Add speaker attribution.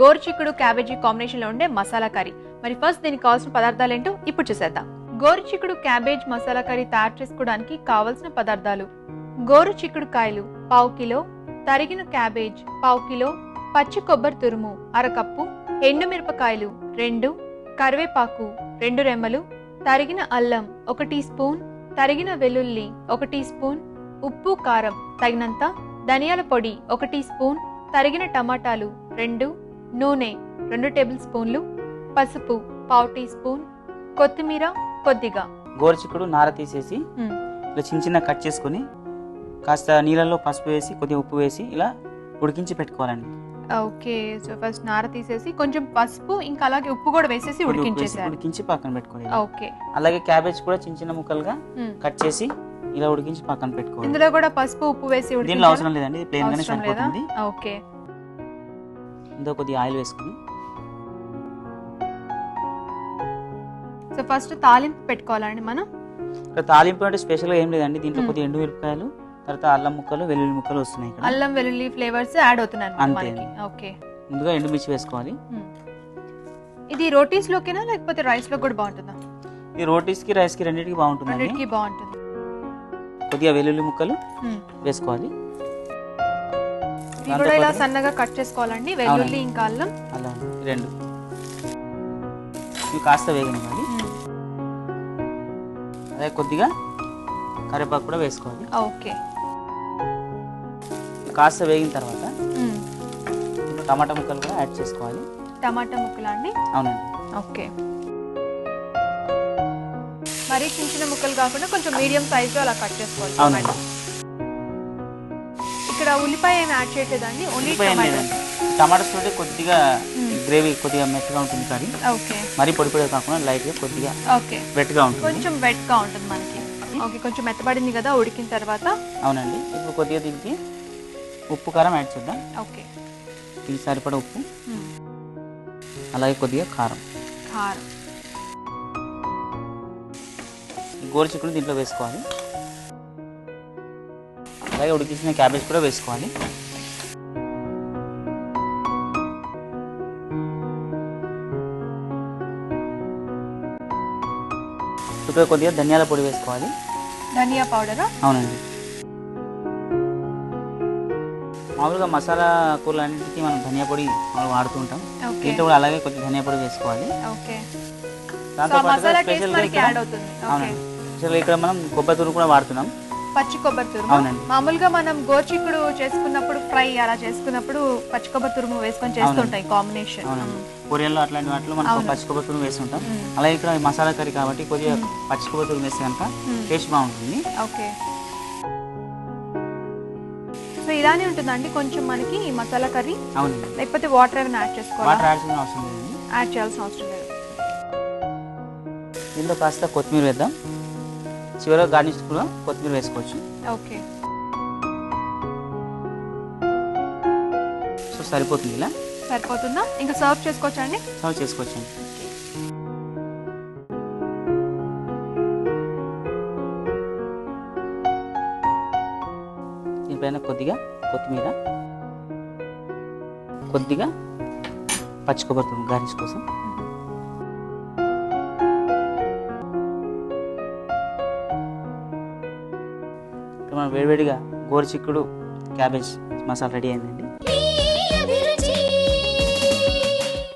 Speaker 1: గోరుచిక్కుడు cabbage కాంబినేషన్లో ఉండే masala curry. మరి ఫస్ట్ దీనికి కావాల్సిన పదార్థాలు ఏంటో ఇప్పుడు చూసేద్దాం. గోరుచిక్కుడు క్యాబేజ్ మసాలా కర్రీ తయారు చేసుకోవడానికి కావలసిన పదార్థాలు. గోరు చిక్కుడు కాయలు పావు కిలో. తరిగిన క్యాబేజ్ పావు కిలో. పచ్చి కొబ్బరి తురుము అరకప్పు. ఎండుమిరపకాయలు రెండు. కరివేపాకు రెండు రెమ్మలు. తరిగిన అల్లం ఒక టీ స్పూన్. తరిగిన వెల్లుల్లి ఒక టీ స్పూన్. ఉప్పు కారం తగినంత. ధనియాల పొడి ఒక టీ స్పూన్. తరిగిన టమాటాలు రెండు. నూనె రెండు టేబుల్ స్పూన్లు పసుపు పావు టీ స్పూన్ కొత్తిమీర కొద్దిగా.
Speaker 2: గోరుచిక్కుడు నార తీసేసి. ఇలా చిన్న చిన్న కట్ చేసుకొని కాస్త నీళ్ళల్లో పసుపు వేసి కొద్దిగా ఉప్పు వేసి ఇలా ఉడికించి పెట్టుకోవాలండి.
Speaker 1: ఓకే సో ఫస్ట్ నార తీసేసి కొంచెం పసుపు ఇంకా అలాగే ఉప్పు కూడా వేసేసి ఉడికించేసారు
Speaker 2: ఉడికించి పక్కన పెట్టుకోవాలి.
Speaker 1: ఓకే.
Speaker 2: అలాగే క్యాబేజ్ కూడా చిన్న చిన్న ముక్కలుగా. కట్ చేసి ఇలా ఉడికించి పక్కన పెట్టుకోవాలి.
Speaker 1: ఇందులో కూడా పసుపు ఉప్పు వేసి
Speaker 2: దీనిలో? అవసరం లేదండి ప్లేన్ గానే సరిపోతుంది.
Speaker 1: ఓకే.
Speaker 2: ఇందులో కొద్దిగా ఆయిల్ వేసుకుని.
Speaker 1: సో ఫస్ట్ తాలింపు పెట్టుకోవాలండి మనం?
Speaker 2: ఇక్కడ తాలింపు అంటే స్పెషల్గా ఏం లేదండి. దీంట్లో. కొద్దిగా ఎండు మిరపకాయలు తర్వాత అల్లం ముక్కలు వెల్లుల్లి ముక్కలు వస్తున్నాయి
Speaker 1: అల్లం వెల్లుల్లి ఫ్లేవర్స్ యాడ్ అవుతున్నాయి
Speaker 2: అంతే.
Speaker 1: ఓకే.
Speaker 2: ముందుగా ఎండుమిర్చి వేసుకోవాలి.
Speaker 1: ఇది రోటీస్ లోకేనా లేకపోతే రైస్లో కూడా బాగుంటుందా?
Speaker 2: ఇది రోటీస్కి రైస్కి రెండింటికి బాగుంటుందండి.
Speaker 1: రెండింటికి బాగుంటుంది.
Speaker 2: కొద్దిగా వెల్లుల్లి ముక్కలు. వేసుకోవాలి.
Speaker 1: కూడా ఇలా సన్నగా కట్ చేసుకోవాలండి. వెల్లుల్లి ఇంకా అల్లం.
Speaker 2: అలా ఈ రెండు. ఇవి కాస్త వేగనివ్వాలి. అదే కొద్దిగా కరివేపాకు కూడా వేసుకోవాలి.
Speaker 1: ఓకే.
Speaker 2: కాస్త వేగిన తర్వాత టమాటా ముక్కలు కూడా యాడ్ చేసుకోవాలి.
Speaker 1: టమాటా ముక్కలా అండి?
Speaker 2: అవునండి.
Speaker 1: ఓకే. మరీ చిన్న చిన్న ముక్కలు కాకుండా కొంచెం మీడియం సైజ్లో అలా కట్ చేసుకోవాలి.
Speaker 2: అవునండి.
Speaker 1: ఇక్కడ ఉల్లిపాయ ఏమి యాడ్ చేయట్లేదండి ఓన్లీ టమాటో.
Speaker 2: టమాటాస్ తోటి కొద్దిగా
Speaker 1: మ్మ్.
Speaker 2: గ్రేవీ కొద్దిగా మెత్తగా ఉంటుంది కర్రీ
Speaker 1: ఓకే.
Speaker 2: మరీ పొడి పొడి కాకుండా లైట్గా కొద్దిగా
Speaker 1: ఓకే.
Speaker 2: వెట్గా ఉంటుంది.
Speaker 1: కొంచెం వెట్గా ఉంటుంది మనకి. ఓకే కొంచెం మెత్తబడింది కదా ఉడికిన తర్వాత.
Speaker 2: అవునండి. ఇప్పుడు కొద్దిగా దీనికి ఉప్పు కారం యాడ్ చేద్దాం.
Speaker 1: ఓకే.
Speaker 2: దీనికి సరిపడా ఉప్పు.
Speaker 1: మ్మ్.
Speaker 2: అలాగే కొద్దిగా కారం.
Speaker 1: కారం.
Speaker 2: ఈ గోరు చిక్కుడు దీంట్లో వేసుకోవాలి. అలాగే ఉడికించిన క్యాబేజ్ కూడా వేసుకోవాలి. ఇప్పుడు కొద్దిగా ధనియాల పొడి వేసుకోవాలి.
Speaker 1: ధనియా పౌడరా?
Speaker 2: అవునండి. మామూలుగా మసాలా కూరలు అన్నింటికి మనం ధనియా పొడి వాడుతూ ఉంటాం. దీంట్లో కూడా అలాగే కొద్దిగా ధనియా పొడి వేసుకోవాలి. దాంతో స్పెషల్గా ఇక్కడ ఇక్కడ మనం కొబ్బరి తురుము కూడా వాడుతున్నాం.
Speaker 1: పచ్చి కొబ్బరి తురుము.
Speaker 2: అవునండి.
Speaker 1: మామూలుగా మనం గోర్చిక్కుడు చేసుకున్నప్పుడు ఫ్రై అలా చేసుకున్నప్పుడు పచ్చి కొబ్బరి తురుము వేసుకొని చేస్తుంటాయి కాంబినేషన్.
Speaker 2: అవునండి. అట్లాంటి వాటిలో మనం
Speaker 1: అవును.
Speaker 2: పచ్చి కొబ్బరి తురుము వేస్తుంటాం
Speaker 1: మ్మ్.
Speaker 2: అలాగే ఇక్కడ మసాలా కర్రీ కాబట్టి కొద్దిగా పచ్చి కొబ్బరి తురుము వేస్తే కనుక. టేస్ట్ బాగుంటుంది.
Speaker 1: ఓకే. సో ఇలానే ఉంటుందండి కొంచెం మనకి మసాలా కర్రీ.
Speaker 2: అవునండి.
Speaker 1: లేకపోతే వాటర్ ఏమైనా యాడ్ చేసుకోవాలా?
Speaker 2: వాటర్ యాడ్ చేసిన అవసరం లేదండి
Speaker 1: యాడ్ చేయాల్సిన అవసరం లేదు.
Speaker 2: దీంట్లో కాస్త కొత్తిమీర వేద్దాం. చివరిగా గార్నిష్ కూడా కొత్తిమీర వేసుకోవచ్చు.
Speaker 1: ఓకే.
Speaker 2: సో సరిపోతుంది ఇలా?
Speaker 1: సరిపోతుందా? ఇంకా సర్వ్ చేసుకోవచ్చా అండి?
Speaker 2: సర్వ్ చేసుకోవచ్చు. దీనిపైన కొద్దిగా కొత్తిమీర. కొద్దిగా పచ్చి కొబ్బరి గార్నిష్ కోసం. ఇక్కడ మనం వేడివేడిగా గోరుచిక్కుడు క్యాబేజ్ మసాలా రెడీ అయిందండి.